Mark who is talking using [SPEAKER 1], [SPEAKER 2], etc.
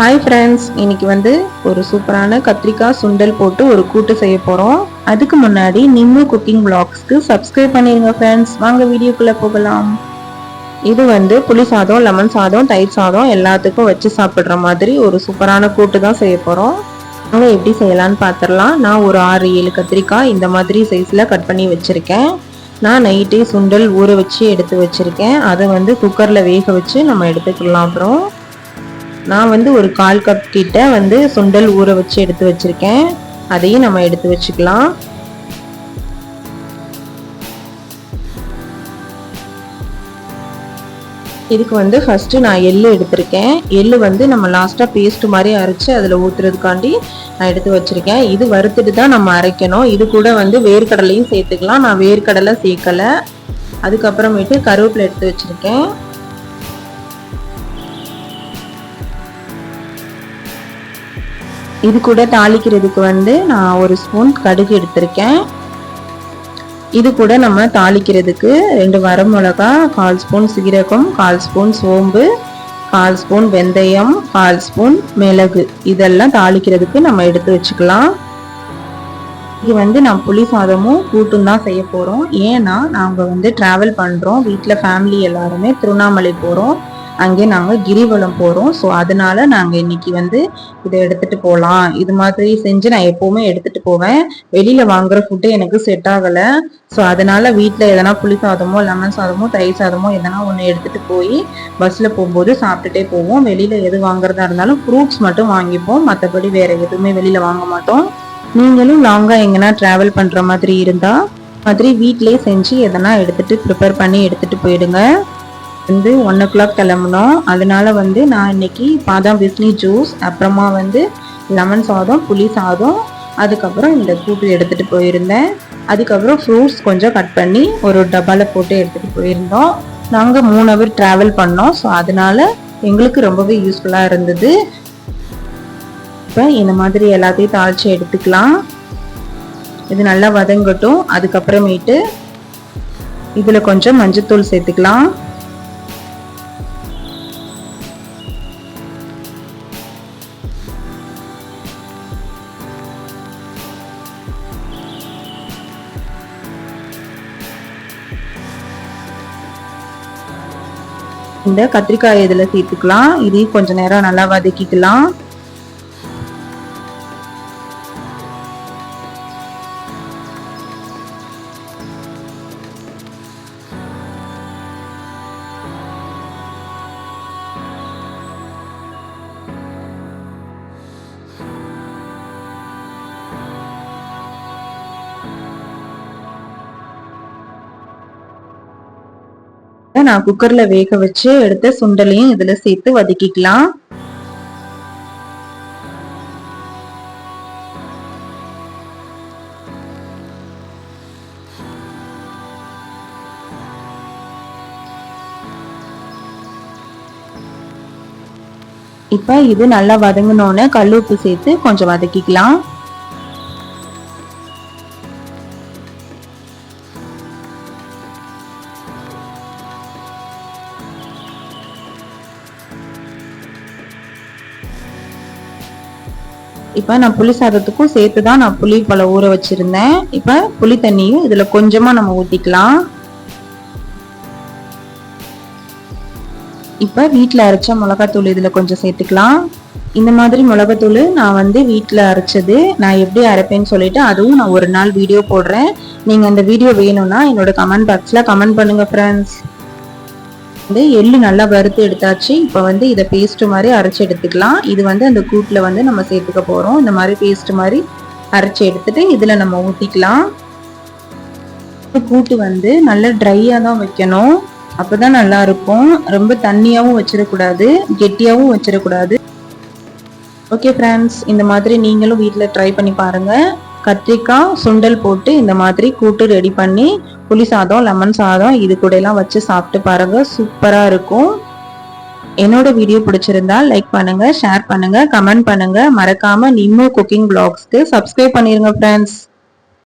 [SPEAKER 1] Hi friends இன்னைக்கு வந்து ஒரு சூப்பரான கத்திரிக்காய் சுண்டல் போட்டு ஒரு கூட்டு செய்ய போகிறோம் அதுக்கு முன்னாடி நிம்மு குக்கிங் பிளாக்ஸ்க்கு சப்ஸ்கிரைப் பண்ணிடுங்க ஃப்ரெண்ட்ஸ் வாங்க வீடியோக்குள்ளே போகலாம். இது வந்து புளி சாதம் லெமன் சாதம் தயிர் சாதம் எல்லாத்துக்கும் வச்சு சாப்பிட்ற மாதிரி ஒரு சூப்பரான கூட்டு தான் செய்ய போகிறோம் அவங்க எப்படி செய்யலான்னு பார்த்துடலாம் நான் ஒரு ஆறு ஏழு கத்திரிக்காய் இந்த மாதிரி சைஸில் கட் பண்ணி வச்சுருக்கேன். நான் நைட்டே சுண்டல் ஊற வச்சு எடுத்து வச்சுருக்கேன். அதை வந்து குக்கரில் வேக வச்சு நம்ம எடுத்துக்கலாம் அப்புறம் நான் வந்து ஒரு கால் கப் கிட்ட வந்து சுண்டல் ஊற வச்சு எடுத்து வச்சுருக்கேன். அதையும் நம்ம எடுத்து வச்சுக்கலாம். இதுக்கு வந்து ஃபஸ்ட்டு நான் எள்ளு எடுத்திருக்கேன். எள்ளு வந்து நம்ம லாஸ்ட்டாக பேஸ்ட் மாதிரி அரைச்சி அதில் ஊற்றுறதுக்காண்டி நான் எடுத்து வச்சுருக்கேன். இது வறுத்துட்டு தான் நம்ம அரைக்கணும். இது கூட வந்து வேர்க்கடலையும் சேர்த்துக்கலாம். நான் வேர்க்கடலை சேர்க்கலை. அதுக்கப்புறமேட்டு கருவேப்பிலை எடுத்து வச்சுருக்கேன். இது கூட தாளிக்கிறதுக்கு வந்து நான் ஒரு ஸ்பூன் கடுகு எடுத்திருக்கேன். இது கூட நம்ம தாளிக்கிறதுக்கு ரெண்டு வரமிளகா கால் ஸ்பூன் சீரகம் கால் ஸ்பூன் சோம்பு கால் ஸ்பூன் வெந்தயம் கால் ஸ்பூன் மிளகு. இதெல்லாம் தாளிக்கிறதுக்கு நம்ம எடுத்து வச்சுக்கலாம். இது வந்து நான் புளி சாதமும் கூட்டும் தான் செய்ய போகிறோம் ஏன்னா நாங்கள் வந்து ட்ராவல் பண்ணுறோம் வீட்டில் ஃபேமிலி எல்லாருமே திருவண்ணாமலை போகிறோம் அங்கே நாங்கள் கிரிவலம் போகிறோம் ஸோ அதனால நாங்கள் இன்னைக்கு வந்து இதை எடுத்துகிட்டு போகலாம் இது மாதிரி செஞ்சு நான் எப்போவுமே எடுத்துகிட்டு போவேன். வெளியில் வாங்குற ஃபுட்டு எனக்கு செட் ஆகலை. ஸோ அதனால வீட்டில் எதனா புளி சாதமோ லெமன் சாதமோ தயிர் சாதமோ எதனா ஒன்று எடுத்துகிட்டு போய் பஸ்ஸில் போகும்போது சாப்பிட்டுட்டே போவோம். வெளியில் எது வாங்குறதா இருந்தாலும் ஃப்ரூட்ஸ் மட்டும் வாங்கிப்போம். மற்றபடி வேறு எதுவுமே வெளியில் வாங்க மாட்டோம். நீங்களும் லாங்காக எங்கன்னா ட்ராவல் பண்ணுற மாதிரி இருந்தால் மாதிரி வீட்டிலே செஞ்சு எதனா எடுத்துகிட்டு ப்ரிப்பேர் பண்ணி எடுத்துகிட்டு போயிடுங்க. வந்து ஒன் ஓ கிளாக் கிளம்புனோம். அதனால வந்து நான் இன்னைக்கு பாதாம் பிஸ்னி ஜூஸ் அப்புறமா வந்து லெமன் சாதம் புளி சாதம் அதுக்கப்புறம் இந்த கூட்டு எடுத்துகிட்டு போயிருந்தேன். அதுக்கப்புறம் ஃப்ரூட்ஸ் கொஞ்சம் கட் பண்ணி ஒரு டப்பாவில் போட்டு எடுத்துகிட்டு போயிருந்தோம். நாங்கள் மூணு ஹவர் ட்ராவல் பண்ணோம். ஸோ அதனால எங்களுக்கு ரொம்பவே யூஸ்ஃபுல்லாக இருந்தது. இப்போ இந்த மாதிரி எல்லாத்தையும் தாளித்து எடுத்துக்கலாம். இது நல்லா வதங்கட்டும். அதுக்கப்புறமேட்டு இதில் கொஞ்சம் மஞ்சத்தூள் சேர்த்துக்கலாம். இந்த கத்திரிக்காய் இதில் சேர்த்துக்கலாம். இதையும் கொஞ்ச நேரம் நல்லா வதக்கிக்கலாம். நான் குக்கர்ல வேக வச்சு எடுத்த சுண்டலையும் இதுல சேர்த்து வதக்கிக்கலாம். இப்ப இது நல்லா வதங்கினோன்னு கல் உப்பு சேர்த்து கொஞ்சம் வதக்கிக்கலாம். இப்போ நான் புளி சாதத்துக்கும் சேர்த்து தான் நான் புளி பழம் ஊற வச்சுருந்தேன். இப்போ புளி தண்ணியும் இதில் கொஞ்சமாக நம்ம ஊற்றிக்கலாம் இப்போ வீட்டில் அரைச்ச மிளகாத்தூள் இதில் கொஞ்சம் சேர்த்துக்கலாம். இந்த மாதிரி மிளகாத்தூள் நான் வந்து வீட்டில் அரைச்சது. நான் எப்படி அரைப்பேன்னு சொல்லிட்டு அதுவும் நான் ஒரு நாள் வீடியோ போடுறேன். நீங்கள் அந்த வீடியோ வேணும்னா என்னோட கமெண்ட் பாக்ஸில் கமெண்ட் பண்ணுங்கள் ஃப்ரெண்ட்ஸ் வந்து எள்ளு நல்லா வறுத்து எடுத்தாச்சு. இப்போ வந்து இதை பேஸ்ட் மாதிரி அரைச்சி எடுத்துக்கலாம். இது வந்து அந்த கூட்டில் வந்து நம்ம சேர்த்துக்க போகிறோம் இந்த மாதிரி பேஸ்ட் மாதிரி அரைச்சி எடுத்துட்டு இதில் நம்ம ஊற்றிக்கலாம் கூட்டு வந்து நல்லா ட்ரையாக தான் வைக்கணும். அப்போ தான் நல்லா இருக்கும். ரொம்ப தண்ணியாகவும் வச்சிடக்கூடாது. கெட்டியாகவும் வச்சிடக்கூடாது. ஓகே ஃப்ரெண்ட்ஸ் இந்த மாதிரி நீங்களும் வீட்டில் ட்ரை பண்ணி பாருங்கள் கத்திரிக்காய் சுண்டல் போட்டு இந்த மாதிரி கூட்டு ரெடி பண்ணி புளி சாதம் லெமன் சாதம் இது கூடலாம் வச்சு சாப்பிட்டு பாருங்கள் சூப்பராக இருக்கும். என்னோட வீடியோ பிடிச்சிருந்தா லைக் பண்ணுங்கள் ஷேர் பண்ணுங்கள் கமெண்ட் பண்ணுங்கள் மறக்காமல் நிம்மு குக்கிங் பிளாக்ஸ்க்கு சப்ஸ்கிரைப் பண்ணிடுங்க ஃப்ரெண்ட்ஸ்